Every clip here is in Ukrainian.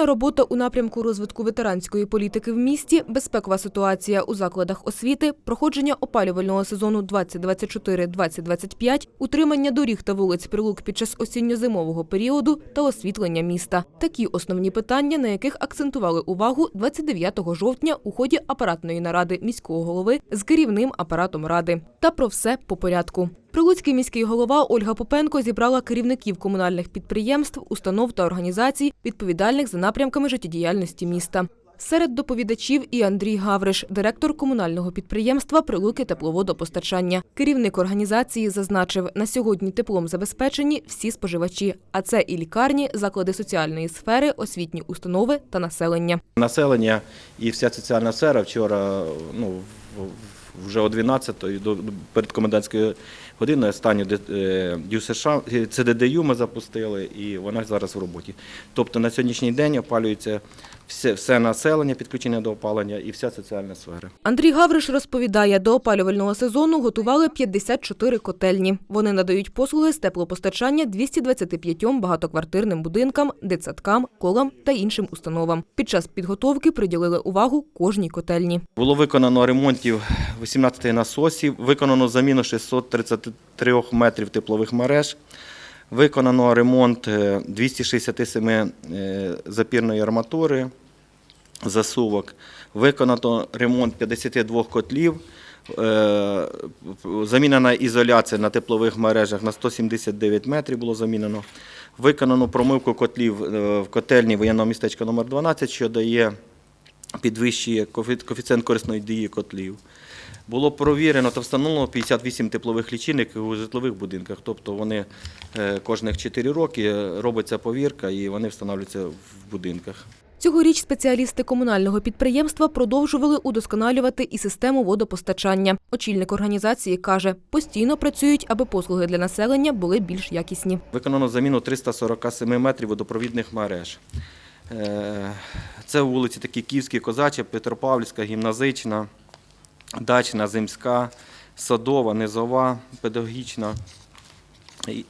Постійна робота у напрямку розвитку ветеранської політики в місті, безпекова ситуація у закладах освіти, проходження опалювального сезону 2024-2025, утримання доріг та вулиць Прилук під час осінньо-зимового періоду та освітлення міста. Такі основні питання, на яких акцентували увагу 29 жовтня у ході апаратної наради міського голови з керівним апаратом ради. Та про все по порядку. Прилуцький міський голова Ольга Попенко зібрала керівників комунальних підприємств, установ та організацій, відповідальних за напрямками життєдіяльності міста. Серед доповідачів і Андрій Гавриш, директор комунального підприємства Прилуки тепловодопостачання. Керівник організації зазначив, на сьогодні теплом забезпечені всі споживачі, а це і лікарні, заклади соціальної сфери, освітні установи та населення. Населення і вся соціальна сфера вчора, ну, в- вже о 12 до перед комендантською годиною останню де- е, ДЮСШ, е, ЦДДЮ ми запустили, і вона зараз в роботі. Тобто на сьогоднішній день опалюється все, все населення, підключення до опалення і вся соціальна сфера. Андрій Гавриш розповідає, до опалювального сезону готували 54 котельні. Вони надають послуги з теплопостачання 225 багатоквартирним будинкам, дитсадкам, колам та іншим установам. Під час підготовки приділили увагу кожній котельні. Було виконано ремонтів 18 насосів, виконано заміну 633 метрів теплових мереж, виконано ремонт е, 267 е, запірної арматури, засувок, виконано ремонт 52 котлів, е, замінена ізоляція на теплових мережах на 179 метрів було замінено. Виконано промивку котлів е, в котельні воєнного містечка номер 12, що дає підвищує коефі- коефіцієнт корисної дії котлів. Було провірено та встановлено 58 теплових лічильників у житлових будинках. Тобто вони е, кожних 4 роки робиться повірка і вони встановлюються в будинках. Цьогоріч спеціалісти комунального підприємства продовжували удосконалювати і систему водопостачання. Очільник організації каже, постійно працюють, аби послуги для населення були більш якісні. Виконано заміну 347 метрів водопровідних мереж. Е, Це вулиці такі Київські, Козача, Петропавлівська, Гімназична, Дачна, Земська, Садова, Низова, Педагогічна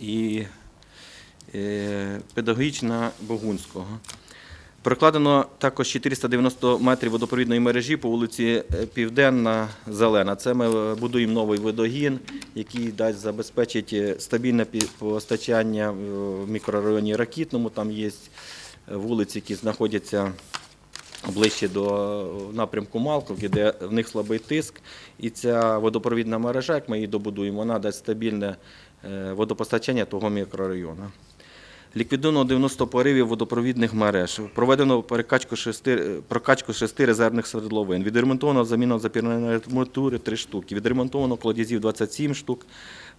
і, е, Педагогічна Богунського. Прокладено також 490 метрів водопровідної мережі по вулиці е, Південна Зелена. Це ми е, будуємо новий водогін, який дасть забезпечить е, стабільне постачання в мікрорайоні Ракітному. Там є вулиці, які знаходяться ближче до е, напрямку Малковки, де в них слабий тиск. І ця водопровідна мережа, як ми її добудуємо, вона дасть стабільне е, водопостачання того мікрорайону. Ліквідовано 90 поривів водопровідних мереж. Проведено перекачку шести, прокачку шести резервних свердловин. Відремонтовано заміну запірної арматури 3 штуки. Відремонтовано колодязів 27 штук.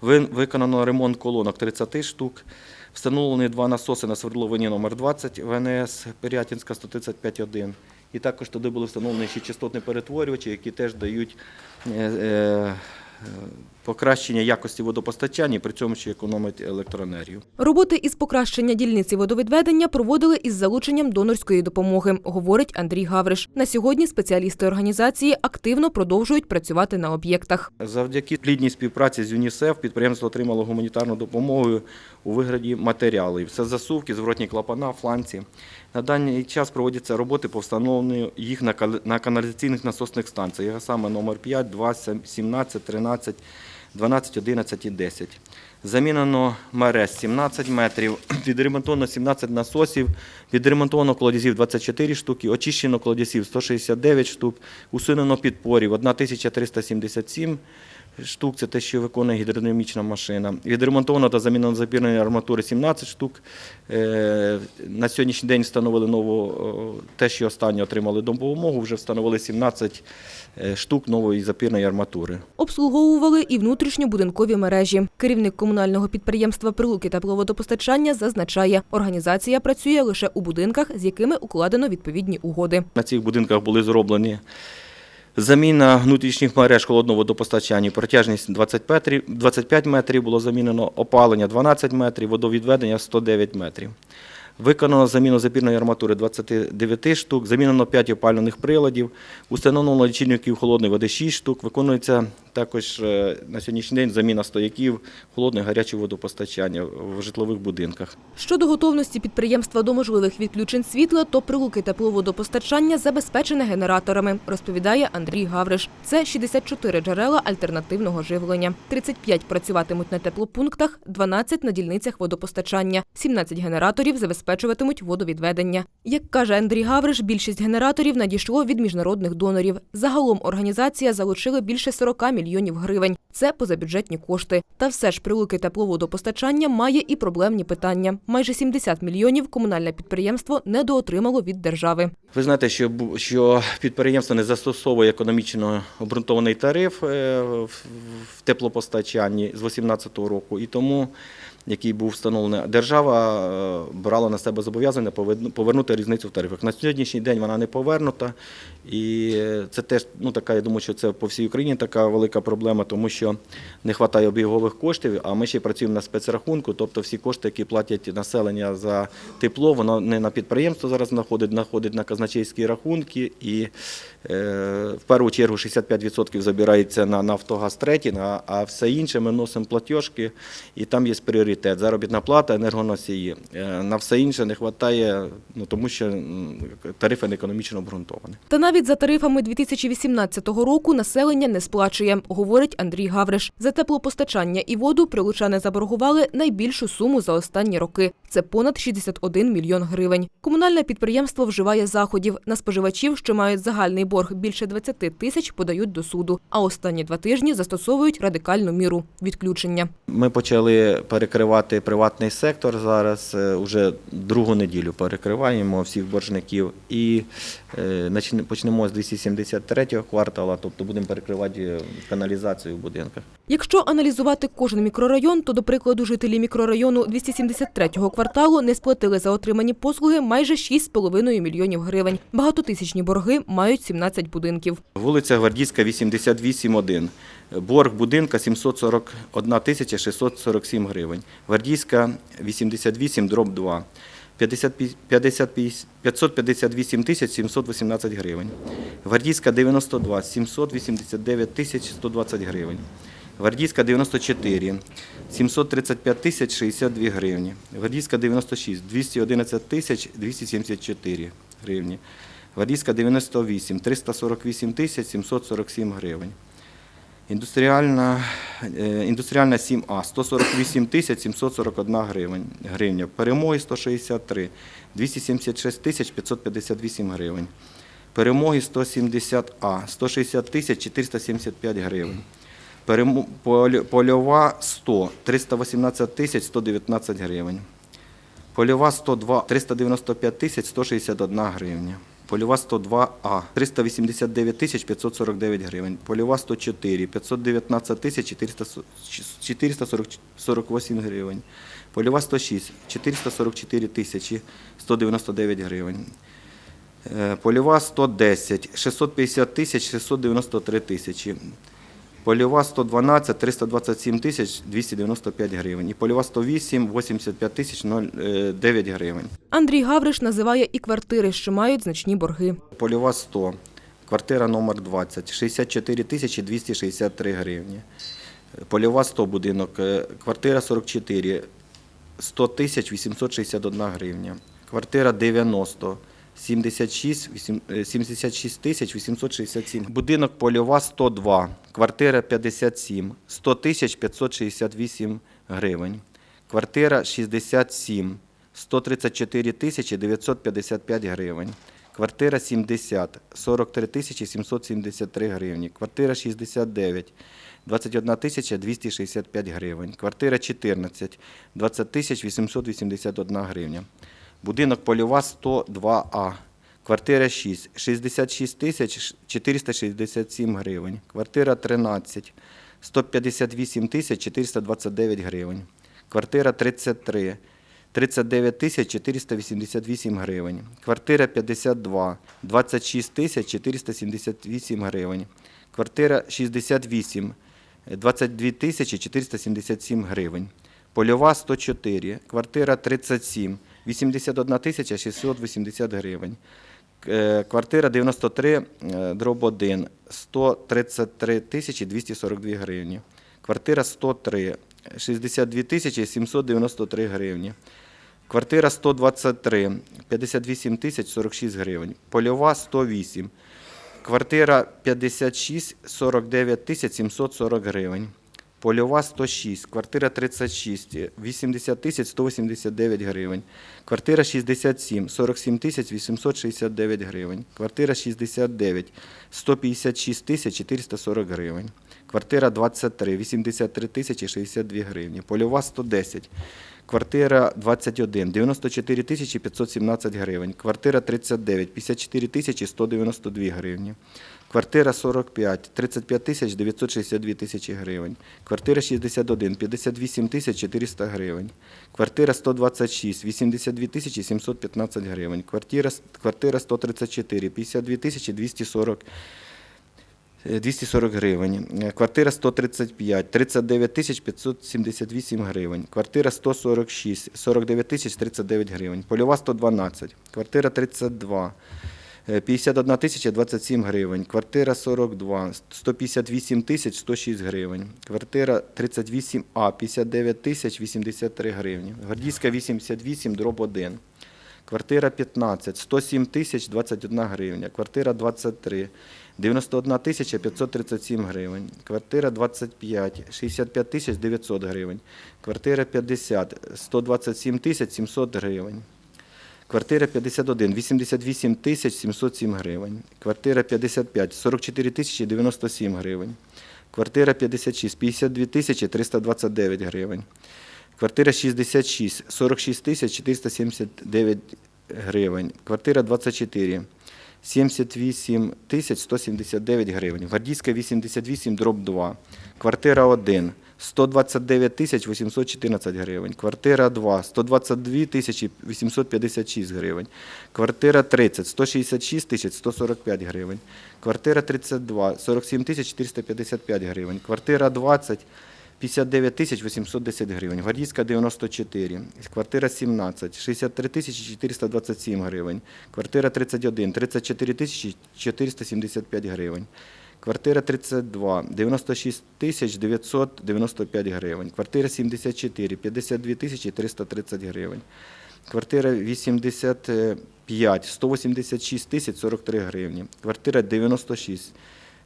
Виконано ремонт колонок 30 штук. Встановлені два насоси на свердловині номер 20 ВНС Пирятинська 135.1. І також туди були встановлені ще частотні перетворювачі, які теж дають е, е, покращення якості водопостачання, при цьому ще економить електроенергію. Роботи із покращення дільниці водовідведення проводили із залученням донорської допомоги, говорить Андрій Гавриш. На сьогодні спеціалісти організації активно продовжують працювати на об'єктах. Завдяки плідній співпраці з ЮНІСЕФ підприємство отримало гуманітарну допомогу у вигляді матеріалів. Це засувки, зворотні клапана, фланці. На даний час проводяться роботи по встановленню їх на на каналізаційних насосних станціях, а саме номер 5, 2, 17, 13, 12, 11 і 10. Замінено мереж 17 метрів, відремонтовано 17 насосів, відремонтовано колодязів 24 штуки, очищено колодязів 169 штук, усунено підпорів 1377 штук, це те, що виконує гідродинамічна машина. Відремонтовано та замінено запірної арматури 17 штук. Е, На сьогоднішній день встановили нову, те, що останнє отримали допомогу, вже встановили 17 е, штук нової запірної арматури. Обслуговували і внутрішньобудинкові мережі. Керівник комунального підприємства Прилуки тепловодопостачання зазначає, організація працює лише у будинках, з якими укладено відповідні угоди. На цих будинках були зроблені заміна внутрішніх мереж холодного водопостачання, протяжність 25 метрів, 25 метрів було замінено, опалення 12 метрів, водовідведення 109 метрів. Виконано заміну запірної арматури 29 штук, замінено 5 опалювальних приладів, установлено лічильників холодної води 6 штук. Виконується також е, на сьогоднішній день заміна стояків холодного гарячого водопостачання в житлових будинках. Щодо готовності підприємства до можливих відключень світла, то прилуки тепловодопостачання забезпечене генераторами, розповідає Андрій Гавриш. Це 64 джерела альтернативного живлення. 35 працюватимуть на теплопунктах, 12 – на дільницях водопостачання, 17 генераторів забезпечуватимуть водовідведення. Як каже Андрій Гавриш, більшість генераторів надійшло від міжнародних донорів. Загалом організація залучила більше 40 мільйонів гривень. Це позабюджетні кошти. Та все ж прилуки тепловодопостачання має і проблемні питання. Майже 70 мільйонів комунальне підприємство недоотримало від держави. Ви знаєте, що, що підприємство не застосовує економічно обґрунтований тариф е, в теплопостачанні з 2018 року, і тому, який був встановлений, держава е, брала на себе зобов'язання повернути різницю в тарифах. На сьогоднішній день вона не повернута, і це теж ну така. Я думаю, що це по всій Україні така велика проблема, тому що не вистачає обігових коштів. А ми ще працюємо на спецрахунку, тобто всі кошти, які платять населення за тепло, воно не на підприємство зараз знаходить, знаходить на казначейські рахунки, і е, в першу чергу 65% забирається на Нафтогаз третій, а все інше ми носимо платіжки, і там є пріоритет. Заробітна плата, енергоносії. Е, на все інше не вистачає, ну тому що тарифи не економічно обґрунтовані. Та навіть за тарифами 2018 року населення не сплачує, говорить Андрій Гавриш. За теплопостачання і воду прилучани заборгували найбільшу суму за останні роки. Це понад 61 мільйон гривень. Комунальне підприємство вживає заходів. На споживачів, що мають загальний борг більше 20 тисяч, подають до суду. А останні два тижні застосовують радикальну міру відключення. Ми почали перекривати приватний сектор зараз. Вже другу неділю перекриваємо всіх боржників і е, почнемо з 273 квартала, тобто будемо перекривати е, каналізацію в будинках. Якщо аналізувати кожен мікрорайон, то, до прикладу, жителі мікрорайону 273-го кварталу не сплатили за отримані послуги майже 6,5 мільйонів гривень. Багатотисячні борги мають 17 будинків. Вулиця Гвардійська, 88,1. Борг будинка 741 тисяча 647 гривень. Гвардійська 88, дроб 2. 50, 50, 558 тисяч 718 гривень. Гвардійська 92, 789 тисяч 120 гривень. Гвардійська 94, 735 тисяч 62 гривні. Гвардійська 96, 211 тисяч 274 гривні. Гвардійська 98, 348 тисяч 747 гривень. Індустріальна, е, індустріальна 7А 148 тисяч 741 гривень, гривня. Перемоги 163, 276 тисяч 558 гривень. Перемоги 170А 160 тисяч 475 гривень. Польова 100 318 тисяч 119 гривень. Польова 102 395 тисяч 161 гривня. Польова 102А 389 тисяч 549 гривень. Польова 104 519 тисяч 448 гривень. Польова 106 444 тисячі 199 гривень. Е, Польова 110 650 тисяч 693 тисячі. Польова 112 327 тисяч 295 гривень. І польова 108 85 тисяч 09 гривень. Андрій Гавриш називає і квартири, що мають значні борги. Польова 100, квартира номер 20, 64 тисячі 263 гривні. Польова 100 будинок, е, квартира 44, 100 тисяч 861 гривня. Квартира 90, 76, е, 76 тисяч 867. Будинок Польова 102, квартира 57, 100 тисяч 568 гривень. Квартира 67, 134 тисячі 955 гривень. Квартира 70, 43 тисячі 773 гривні. Квартира 69, 21 тисяча 265 гривень. Квартира 14, 20 тисяч 881 гривня. Будинок Польова 102А. Квартира 6, 66 тисяч 467 гривень. Квартира 13, 158 тисяч 429 гривень. Квартира 33, 39 тисяч 488 гривень. Квартира 52, 26 тисяч 478 гривень. Квартира 68, 22 тисячі 477 гривень. Польова 104, квартира 37, 81 тисяча 680 гривень. Е, Квартира 93, е, дроб 1, 133 тисячі 242 гривні. Квартира 103, 62 тисячі 793 гривні. Квартира 123, 58 тисяч 46 гривень. Польова 108. Квартира 56, 49 тисяч 740 гривень. Польова 106, квартира 36, 80 тисяч 189 гривень. Квартира 67, 47 тисяч 869 гривень. Квартира 69, 156 тисяч 440 гривень. Квартира 23, 83 тисячі 62 гривні. Польова 110, Квартира 21, 94 тисячі 517 гривень. Квартира 39, 54 тисячі 192 гривні. Квартира 45, 35 тисяч 962 тисячі гривень. Квартира 61, 58 тисяч 400 гривень. Квартира 126, 82 тисячі 715 гривень. Квартира, квартира 134, 52 тисячі 240 Е, 240 гривень. Е, Квартира 135, 39 тисяч 578 гривень. Квартира 146, 49 тисяч 39 гривень. Польова 112. Квартира 32, е, 51 тисяча 27 гривень. Квартира 42, 158 тисяч 106 гривень. Квартира 38А, 59 тисяч 83 гривні. Гвардійська 88, дроб 1. Квартира 15, 107 тисяч 21 гривня. Квартира 23, 91 тисяча 537 гривень. Квартира 25, 65 тисяч 900 гривень. Квартира 50, 127 тисяч 700 гривень. Квартира 51, 88 тисяч 707 гривень. Квартира 55, 44 тисячі 97 гривень. Квартира 56, 52 тисячі 329 гривень. Квартира 66, 46 тисяч 479 гривень. Квартира 24, 78 тисяч 179 гривень. Гвардійська 88, дроб 2. Квартира 1, 129 тисяч 814 гривень. Квартира 2, 122 тисячі 856 гривень. Квартира 30, 166 тисяч 145 гривень. Квартира 32, 47 тисяч 455 гривень. Квартира 20, 59 тисяч 810 гривень. Гвардійська 94. Квартира 17. 63 тисячі 427 гривень. Квартира 31. 34 тисячі 475 гривень. Квартира 32. 96 тисяч 995 гривень. Квартира 74. 52 тисячі 330 гривень. Квартира 85. 186 тисяч 43 гривні. Квартира 96.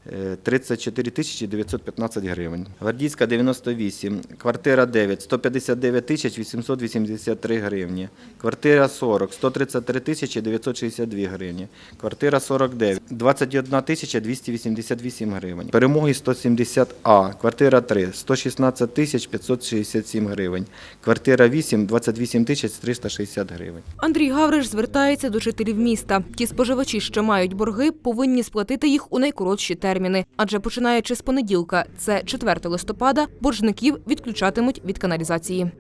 Е, 34 тисячі 915 гривень. Гвардійська 98, квартира 9, 159 тисяч 883 гривні. Квартира 40, 133 тисячі 962 гривні. Квартира 49, 21 тисяча 288 гривень. Перемоги 170А, квартира 3, 116 тисяч 567 гривень. Квартира 8, 28 тисяч 360 гривень. Андрій Гавриш звертається до жителів міста. Ті споживачі, що мають борги, повинні сплатити їх у найкоротші терміни. Адже починаючи з понеділка, це 4 листопада, боржників відключатимуть від каналізації.